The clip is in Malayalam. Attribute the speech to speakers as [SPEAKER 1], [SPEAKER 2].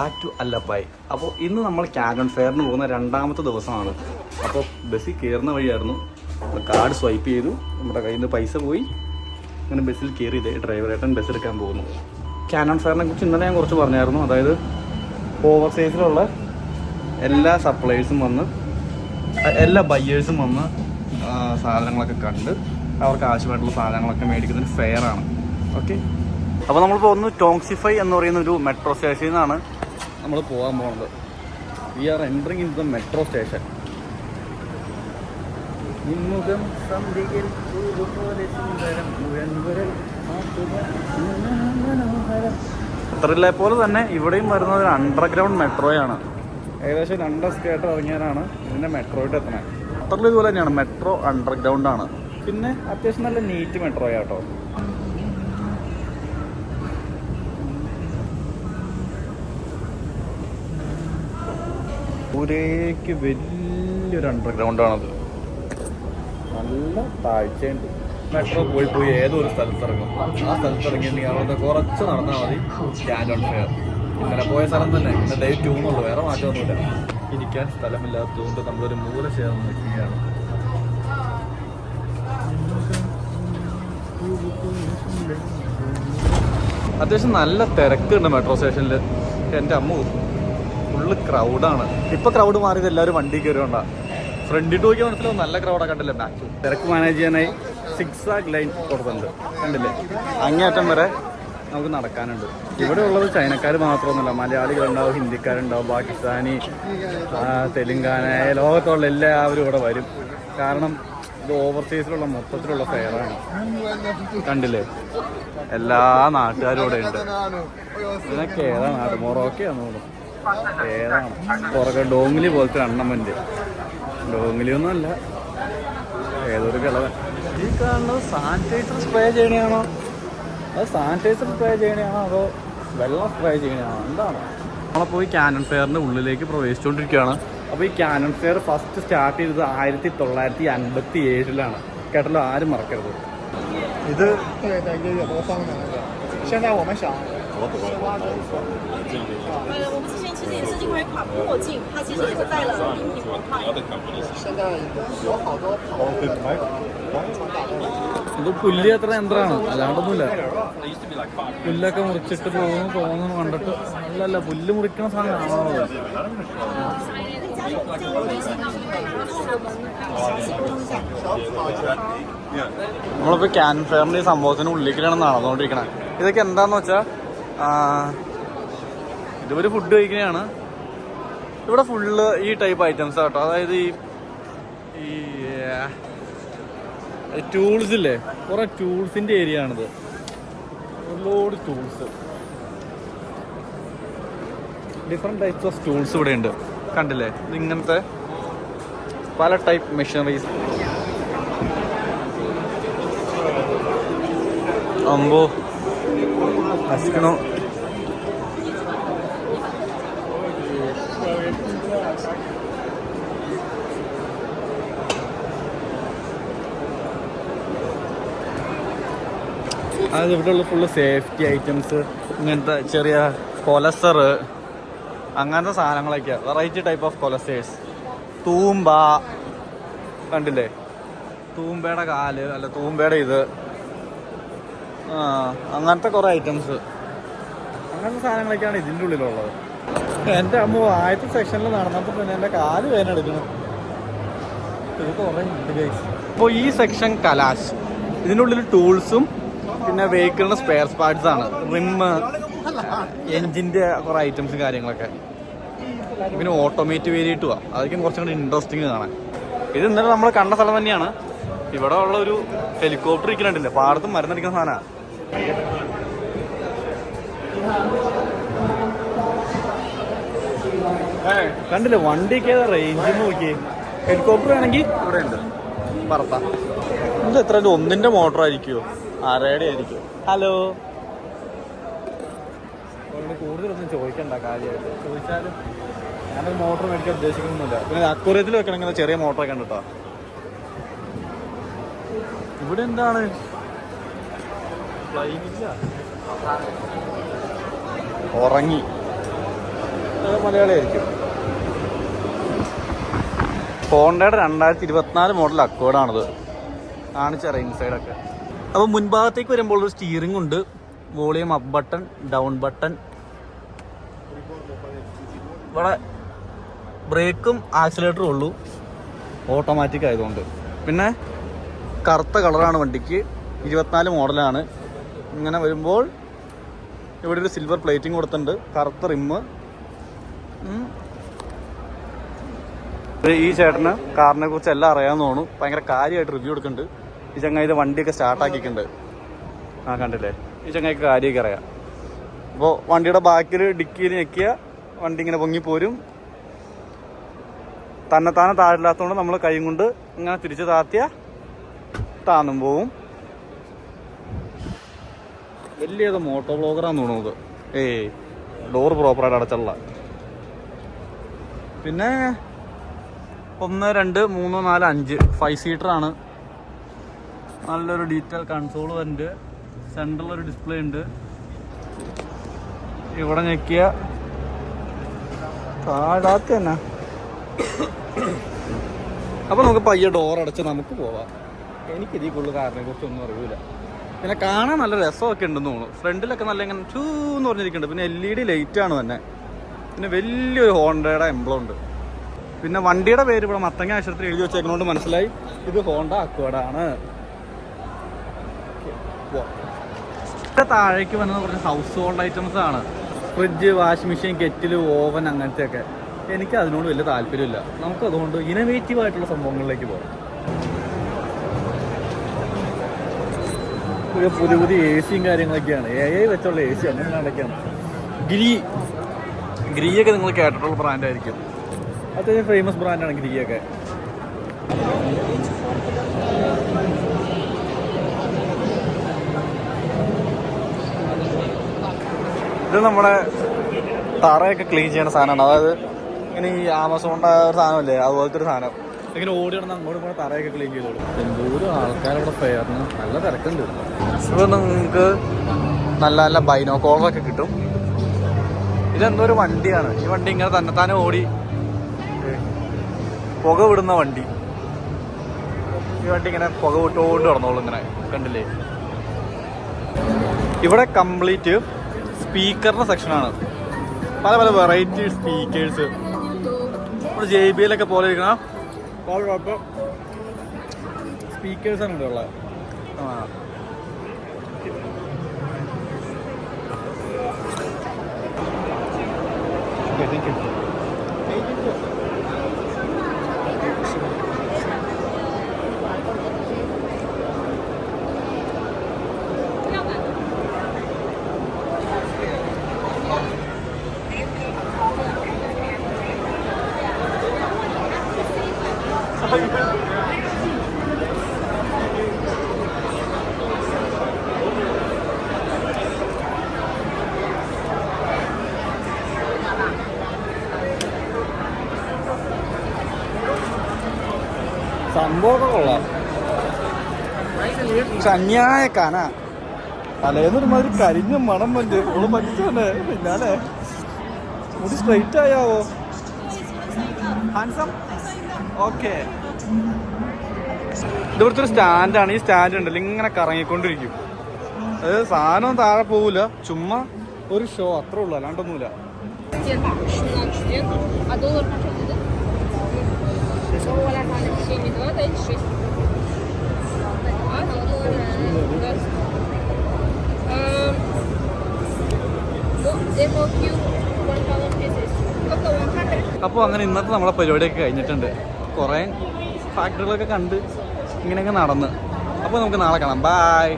[SPEAKER 1] Back to അല്ലപ്പായി. അപ്പോൾ ഇന്ന് നമ്മൾ ക്യാനൺ ഫെയറിന് പോകുന്ന രണ്ടാമത്തെ ദിവസമാണ്. അപ്പോൾ ബസ്സിൽ കയറുന്ന വഴിയായിരുന്നു. കാർഡ് സ്വൈപ്പ് ചെയ്തു. നമ്മുടെ കയ്യിൽ നിന്ന് പൈസ പോയി. അങ്ങനെ ബസ്സിൽ കയറി ഇതേ ഡ്രൈവറേട്ടൻ ബസ് എടുക്കാൻ പോകുന്നു. ക്യാനൺ ഫെയറിനെ കുറിച്ച് ഇന്നലെ ഞാൻ കുറച്ച് പറഞ്ഞായിരുന്നു. അതായത് ഓവർ സൈസിലുള്ള എല്ലാ സപ്ലൈസും വന്ന് എല്ലാ ബയ്യേഴ്സും വന്ന് സാധനങ്ങളൊക്കെ കണ്ട് അവർക്ക് ആവശ്യമായിട്ടുള്ള സാധനങ്ങളൊക്കെ മേടിക്കുന്നതിന് ഫെയറാണ് ഓക്കെ അപ്പോൾ നമ്മളിപ്പോൾ ഒന്ന് ടോങ്സിഫൈ എന്ന് പറയുന്ന ഒരു മെട്രോ സ്റ്റേഷനിൽ നിന്നാണ് നമ്മൾ പോകാൻ പോകുന്നത് we are entering in the metro station നിമ്മുഖം സന്ധിയിൽ പോലെ തന്നെ ഇവിടെയും വരുന്നത് ഒരു അണ്ടർഗ്രൗണ്ട് മെട്രോയാണ് ഏകദേശം രണ്ട് സ്കേട്ട് ഇറങ്ങിയാലാണ് ഇതിന്റെ മെട്രോയിട്ട് എത്തണേ ഖത്തറിൽ ഇതുപോലെ തന്നെയാണ് മെട്രോ അണ്ടർഗ്രൗണ്ട് ആണ്. പിന്നെ അത്യാവശ്യം നല്ല നീറ്റ് മെട്രോ ദൂരേക്ക് വലിയൊരു അണ്ടർഗ്രൗണ്ട് ആണത്. നല്ല താഴ്ചയുണ്ട് മെട്രോ പോയി പോയി ഏതോ ഒരു സ്ഥലത്തിറങ്ങും. ആ സ്ഥലത്തിറങ്ങിയിട്ടുണ്ടെങ്കിൽ അവിടെ കുറച്ച് നടന്നാൽ മതി. സ്റ്റാൻഡ് ഓൺ ഫെയർ ഇന്നലെ പോയ സ്ഥലം തന്നെ. ഇന്ന് ഡേ ടൂ എന്നുള്ളൂ വേറെ മാറ്റമൊന്നുമില്ല. ഇരിക്കാൻ സ്ഥലമില്ലാത്തതുകൊണ്ട് നമ്മളൊരു മൂല ചേർന്ന് നിൽക്കുകയാണ്. അത്യാവശ്യം നല്ല തിരക്കുണ്ട് മെട്രോ സ്റ്റേഷനിൽ എന്റെ അമ്മ ഫുള്ള് ക്രൗഡാണ് ഇപ്പൊ ക്രൗഡ് മാറിയത് എല്ലാവരും വണ്ടി കയറുകൊണ്ടാണ് ഫ്രണ്ടിട്ട് നോക്കിയാൽ മനസ്സിലാവും നല്ല ക്രൗഡാ കണ്ടില്ലേ ബാക്ക് തിരക്ക് മാനേജ് ചെയ്യാനായി സിക്സ് ആക് ലൈൻ കൊടുത്തിട്ടുണ്ട്. കണ്ടില്ലേ? അങ്ങേയറ്റം വരെ നമുക്ക് നടക്കാനുണ്ട്. ഇവിടെ ഉള്ളത് ചൈനക്കാർ മാത്രമൊന്നുമല്ല. മലയാളികളുണ്ടാവും ഹിന്ദിക്കാരുണ്ടാവും പാകിസ്ഥാനി തെലുങ്കാന ലോകത്തുള്ള എല്ലാവരും ഇവിടെ വരും. കാരണം ഇത് ഓവർസീസിലുള്ള മൊത്തത്തിലുള്ള ഫെയറാണ് കണ്ടില്ലേ? എല്ലാ നാട്ടുകാരും ഇവിടെ ഉണ്ട്. ഇതൊക്കെ ഏതാ നാട്? മൊറോക്കയാണെന്ന് തോന്നുന്നു. ഏതാണ് പുറകെ ഡോങ്ങിലി പോലത്തെ അണ്ണമ്മന്റെ ഡോങ്ങിലി ഒന്നും അല്ല ഏതൊരു കിളവൻ ഈ കാണുന്നത് സാനിറ്റൈസർ സ്പ്രേ ചെയ്യണയാണോ അത് സാനിറ്റൈസർ സ്പ്രേ ചെയ്യണയാണോ അതോ വെള്ളം സ്പ്രേ ചെയ്യണയാണോ എന്താണ് നമ്മളപ്പോൾ ഈ ക്യാനൺ ഫെയറിന്റെ ഉള്ളിലേക്ക് പ്രവേശിച്ചുകൊണ്ടിരിക്കുകയാണ് അപ്പോൾ ഈ ക്യാനൺ ഫെയർ ഫസ്റ്റ് സ്റ്റാർട്ട് ചെയ്തത് ആയിരത്തി തൊള്ളായിരത്തി അൻപത്തി ഏഴിലാണ് കേട്ടല്ലോ ആരും മറക്കരുത് ഇത്
[SPEAKER 2] 对的，也有多方的那个。现在我们想，
[SPEAKER 3] 呃，我们之前其实也是因为款破镜，它其实也是带了音频文化。
[SPEAKER 2] 现在有好多跑
[SPEAKER 1] ഇത് പുല്ല് എത്ര യന്ത്രമാണ് അല്ലാണ്ടൊന്നുമില്ല പുല്ലൊക്കെ മുറിച്ചിട്ട് പോകുന്നു തോന്നുന്നു കണ്ടിട്ട് അല്ലല്ല പുല്ല് മുറിക്കണ സാധനമാണോ അത്? നമ്മളിപ്പോ ക്യാൻ ഫെയറിന്റെ ഈ സംഭവത്തിന് ഉള്ളിലേക്കാണ് നടന്നുകൊണ്ടിരിക്കണേ ഇതൊക്കെ എന്താന്ന് വെച്ചാ ആ, ഇതുവരെ ഫുഡ് കഴിക്കുന്നതാണ് ഇവിടെ ഫുള്ള് ഈ ടൈപ്പ് ഐറ്റംസ് കേട്ടോ. അതായത് ഈ ഈ ടൂൾസ് ഇല്ലേ? കുറെ ടൂൾസിന്റെ ഏരിയ ആണിത്. ഒരുപാട് tools different types of tools ഇവിടെ ഉണ്ട്. കണ്ടില്ലേ? ഇങ്ങനത്തെ പല ടൈപ്പ് മെഷീനറീസ് അമ്പോ നശിക്കണോ അത് ഉള്ള ഫുള്ള് സേഫ്റ്റി ഐറ്റംസ് ഇങ്ങനത്തെ ചെറിയ കൊലസർ അങ്ങനത്തെ സാധനങ്ങളൊക്കെ വെറൈറ്റി ടൈപ്പ് ഓഫ് കൊലസേഴ്സ് തൂമ്പ കണ്ടില്ലേ? തൂമ്പയുടെ കാൽ അല്ല തൂമ്പയുടെ ഇത്. അങ്ങനത്തെ കുറേ ഐറ്റംസ് അങ്ങനത്തെ സാധനങ്ങളൊക്കെയാണ് ഇതിന്റെ ഉള്ളിലുള്ളത്. എന്റെ അമ്മ ആദ്യത്തെ സെക്ഷനിൽ നടന്നപ്പോൾ തന്നെ എന്റെ കാൽ വേദനെടുക്കണം ഇത് കുറേ ഉണ്ട് ഗൈസ് അപ്പോൾ ഈ സെക്ഷൻ കലാശ്. ഇതിന്റെ ഉള്ളിൽ ടൂൾസും പിന്നെ വെഹിക്കിളിന് സ്പെയർ പാർട്സ് ആണ്. റിമ്മ് എഞ്ചിന്റെ കുറെ ഐറ്റംസ് കാര്യങ്ങളൊക്കെ. പിന്നെ ഓട്ടോമേറ്റ് വേരിയിട്ടുവാ അതൊക്കെ കുറച്ചും കൂടി ഇൻട്രസ്റ്റിംഗ് കാണാൻ. ഇത് ഇന്നലെ നമ്മൾ കണ്ട സ്ഥലം തന്നെയാണ്. ഇവിടെ ഉള്ള ഒരു ഹെലികോപ്റ്റർ ഇരിക്കുന്നുണ്ടല്ലേ പാടത്ത് മരുന്നടിക്കുന്ന സാധനമാണ് കണ്ടില്ലേ? വണ്ടിക്ക് ഏതാ റേഞ്ച് നോക്കിയേ. ഹെലികോപ്റ്റർ ആണെങ്കിൽ ഇവിടെ ഉണ്ട് പറത്താം. ഇത് എത്ര? ഒന്നിന്റെ മോട്ടർ ആയിരിക്കുമോ ആരയുടെ ആയിരിക്കും. ഹലോ കൂടുതലൊന്നും ചോദിക്കണ്ട കാര്യമായിട്ട്. ചോദിച്ചാലും ഞാനൊരു മോട്ടർ മേടിക്കാൻ ഉദ്ദേശിക്കുന്നില്ല. പിന്നെ അക്വറിയത്തിൽ വെക്കണമെങ്കിൽ ചെറിയ മോട്ടറൊക്കെ ഉണ്ട് കേട്ടോ ഇവിടെ എന്താണ്. ഉറങ്ങി. മലയാളിയായിരിക്കും ഹോണ്ടയുടെ രണ്ടായിരത്തി ഇരുപത്തിനാല് മോഡൽ അക്കോഡാണത് കാണിച്ചറിയാം ഇൻസൈഡൊക്കെ അപ്പോൾ മുൻഭാഗത്തേക്ക് വരുമ്പോൾ ഒരു സ്റ്റിയറിംഗ് ഉണ്ട്. Volume up button down button ഇവിടെ ബ്രേക്കും ആക്സിലേറ്ററും ഉള്ളൂ. ഓട്ടോമാറ്റിക് ആയതുകൊണ്ട്. പിന്നെ കറുത്ത കളറാണ് വണ്ടിക്ക്. ഇരുപത്തിനാല് മോഡലാണ് ഇങ്ങനെ വരുമ്പോൾ ഇവിടെ ഒരു സിൽവർ പ്ലേറ്റിംഗ് കൊടുത്തിട്ടുണ്ട്. കറുത്ത റിമ്മ് ഈ ചേട്ടന് കാറിനെ കുറിച്ച് എല്ലാം അറിയാമെന്ന് തോന്നുന്നു. ഭയങ്കര കാര്യമായിട്ട് റിവ്യൂ എടുക്കുന്നുണ്ട്. ഈ ചങ്ങായി വണ്ടിയൊക്കെ സ്റ്റാർട്ടാക്കിയിട്ടുണ്ട് ആ കണ്ടില്ലേ? ഈ ചങ്ങായിക്ക് കാര്യമൊക്കെ അറിയാം. അപ്പോൾ വണ്ടിയുടെ ബാക്കിൽ ഡിക്കിയിൽ ഞെക്കിയ വണ്ടി ഇങ്ങനെ പൊങ്ങിപ്പോരും തന്നെത്താനെ താഴില്ലാത്തതുകൊണ്ട് നമ്മൾ കൈയും കൊണ്ട് ഇങ്ങനെ തിരിച്ച് താത്തിയ താന്നും പോവും. വലിയത് മോട്ടോ ബ്ലോഗറാന്ന് തോന്നുന്നത് ഏയ് ഡോർ പ്രോപ്പറായിട്ട് അടച്ചുള്ള. പിന്നെ ഒന്ന് രണ്ട് മൂന്ന് നാല് അഞ്ച്. ഫൈവ് സീറ്റർ ആണ്. നല്ലൊരു ഡീറ്റെയിൽ കൺസോൾ വരുന്നുണ്ട് സെൻട്രൽ ഒരു ഡിസ്പ്ലേ ഉണ്ട് ഇവിടെ ഞെക്കിയ താഴാത്ത തന്നെ. അപ്പൊ നമുക്ക് പയ്യ ഡോർ അടച്ച് നമുക്ക് പോവാം. എനിക്ക് ഇതിൽ കൂടുതൽ കാറിനെ കുറിച്ച് ഒന്നും അറിയില്ല പിന്നെ കാണാൻ നല്ല രസമൊക്കെ ഉണ്ടെന്ന് തോന്നുന്നു. ഫ്രണ്ടിലൊക്കെ നല്ല ഇങ്ങനെ ചൂ എന്ന് പറഞ്ഞിരിക്കുന്നുണ്ട്. പിന്നെ എൽ ഇ ഡി ലൈറ്റ് ആണ് തന്നെ. പിന്നെ വലിയൊരു ഹോണ്ടയുടെ എംബ്ലം ഉണ്ട്. പിന്നെ വണ്ടിയുടെ പേര് ഇവിടെ മത്തങ്ങ ആശുപത്രി എഴുതി വെച്ചേക്കുന്നതുകൊണ്ട് മനസ്സിലായി. ഇത് ഹോണ്ട അക്വാഡാണ്. ഇവിടെ താഴേക്ക് വരുന്നത് കുറച്ച് ഹൗസ് ഹോൾഡ് ഐറ്റംസ് ആണ്. Fridge washing machine kettle oven അങ്ങനത്തെ ഒക്കെ എനിക്ക് അതിനോട് വലിയ താല്പര്യമില്ല. നമുക്ക് അതുകൊണ്ട് ഇനോവേറ്റീവ് ആയിട്ടുള്ള സംഭവങ്ങളിലേക്ക് പോകാം പുതിയ പുതിയ എ സിയും കാര്യങ്ങളൊക്കെയാണ്. എ ഐ വെച്ചുള്ള എ സി അങ്ങനെയാണ് ഗ്രി ഗിരി ഗിരിയൊക്കെ നിങ്ങൾ കേട്ടിട്ടുള്ള ബ്രാൻഡായിരിക്കും അത്യാവശ്യം ഫേമസ് ബ്രാൻഡാണ് ഗിരിയൊക്കെ ഇത് നമ്മുടെ തറയൊക്കെ ക്ലീൻ ചെയ്യുന്ന സാധനമാണ്. അതായത് ഇങ്ങനെ ഈ ആമസോണിന്റെ ഒരു സാധനമല്ലേ? അതുപോലത്തെ ഒരു സാധനം. ഇങ്ങനെ ഓടി നടന്ന് അങ്ങോട്ട് പോയി തറയൊക്കെ ക്ലീൻ ചെയ്തോളൂ. എന്തോരം ആൾക്കാരവിടെ ഫെയറിന് നല്ല തിരക്കുണ്ട് ഇവിടെ. നിങ്ങൾക്ക് നല്ല നല്ല ബൈനോക്കോളറൊക്കെ കിട്ടും. ഇതെന്തോ ഒരു വണ്ടിയാണ്. ഈ വണ്ടി ഇങ്ങനെ തന്നെത്താനെ ഓടി പുക വിടുന്ന വണ്ടി. ഈ വണ്ടി ഇങ്ങനെ പുക വിട്ടുകൊണ്ട് കിടന്നോളൂ ഇങ്ങനെ. കണ്ടില്ലേ? ഇവിടെ കംപ്ലീറ്റ് സ്പീക്കറിന്റെ സെക്ഷനാണ്. പല പല വെറൈറ്റി സ്പീക്കേഴ്സ് നമ്മുടെ ജെ ബി എല്ലൊക്കെ പോലെ ഇരിക്കണം. സ്പീക്കേഴ്സ് ആണ് ഇവിടെ ഉള്ളത് ആ. Okay, സംഭവമൊക്കെ കൊള്ളാം. പക്ഷെ അന്യായ കന തലേന്ന് ഒരുമാതിരി കരിഞ്ഞ മണം വന്ന് ഓൾ പറ്റിച്ചോണ്ടേ പിന്നാലെ മുടി സ്ട്രൈറ്റ് ആയാവോ? ഹാൻസം ഓക്കെ ഇവിടുത്തെ സ്റ്റാൻഡാണ് ഈ സ്റ്റാൻഡ് ഉണ്ടല്ലോ ഇങ്ങനെ കറങ്ങിക്കൊണ്ടിരിക്കും. അത് സാധനം താഴെ പോവില്ല ചുമ്മാ ഒരു ഷോ അത്രേ ഉള്ളൂ. അല്ലാണ്ടൊന്നുമില്ല. അപ്പോൾ അങ്ങനെ ഇന്നത്തെ നമ്മളെ പരിപാടിയൊക്കെ കഴിഞ്ഞിട്ടുണ്ട്. കുറേ ഫാക്ടറികളൊക്കെ കണ്ട് ഇങ്ങനെയൊക്കെ നടന്ന്. അപ്പോൾ നമുക്ക് നാളെ കാണാം. ബായ്